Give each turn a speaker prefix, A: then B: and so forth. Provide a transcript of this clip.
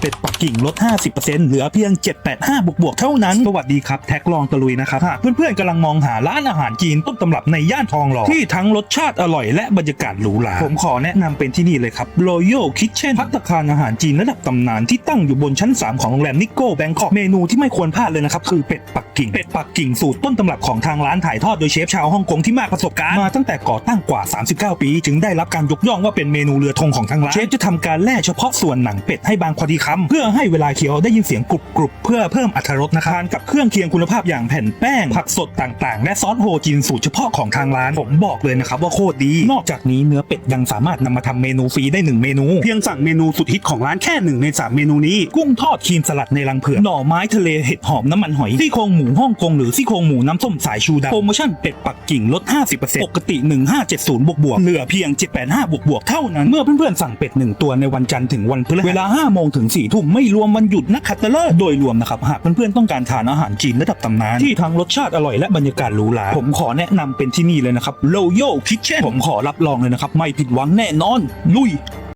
A: เป็ดปักกิ่งลด 50%เหลือเพียง 785 บวกบวกเท่านั้น สวัสดีครับ แท็กลองตะลุยนะครับ หากเพื่อนๆกำลังมองหาร้านอาหารจีนต้นตำรับในย่านทองหล่อที่ทั้งรสชาติอร่อยและบรรยากาศหรูหรา ผมขอแนะนำเป็นที่นี่เลยครับ Royal Kitchen พัตตาคารอาหารจีนระดับตำนานที่ตั้งอยู่บนชั้น 3 ของโรงแรมนิโก้แบงคอกเมนูที่ไม่ควรพลาดเลยนะครับคือเป็ดปักกิ่ง เป็ดปักกิ่งสูตรต้นตำรับของทางร้านถ่ายทอดโดยเชฟชาวฮ่องกงที่มากประสบการณ์มาตั้งแต่ก่อตั้งกว่า 39 ปี จึงได้รับการยกย่องว่าเป็นเมนูเรือธงของทางร้านเชฟจะทำการแล่เฉพาะส่วนหนังเป็ดให้บางพอดีคำเพื่อให้เวลาเคี้ยวได้ยินเสียงกรุบกรุบๆเพื่อเพิ่มอรรถรสนะครับทานกับเครื่องเคียงคุณภาพอย่างแผ่นแป้ง ผักสดต่างๆ และซอสโฮจินสูตรเฉพาะของทางร้าน ผมบอกเลยนะครับว่าโคตรดี นอกจากนี้เนื้อเป็ดยังสามารถนำมาทำเมนูฟรีได้หนึ่งเมนู เพียงสั่งเมนูสุดฮิตของร้านแค่หนึ่งในสามเมนูนี้ กุ้งทอดครีมสลัดในรังเผือกหน่อไม้ทะเลเห็ดหอมน้ำมันหอยซี่โครงหมูฮ่องกงหรือซี่โครงหมูน้ำส้มสายชูดำโปรโมชั่นเป็ดปักกิ่งลด 50%ปกติ 1570 บวกบวกๆเหลือเพียง 785 บวกบวกๆเท่านั้นเมื่อเพื่อนๆสั่งเป็ดหนึ่งตัวในวันจันทร์ถึงวันพฤหัสเวลา5โมงถึง4ทุ่มไม่รวมวันหยุดนะคัตเตอร์โดยรวมนะครับ หากเพื่อนๆต้องการทานอาหารจีนระดับตำนาน ที่ทั้งรสชาติอร่อยและบรรยากาศหรูหราผมขอแนะนำเป็นที่นี่เลยนะครับโลโยคิเชนผมขอรับรองเลยนะครับ ไม่ผิดหวังแน่นอน ลุย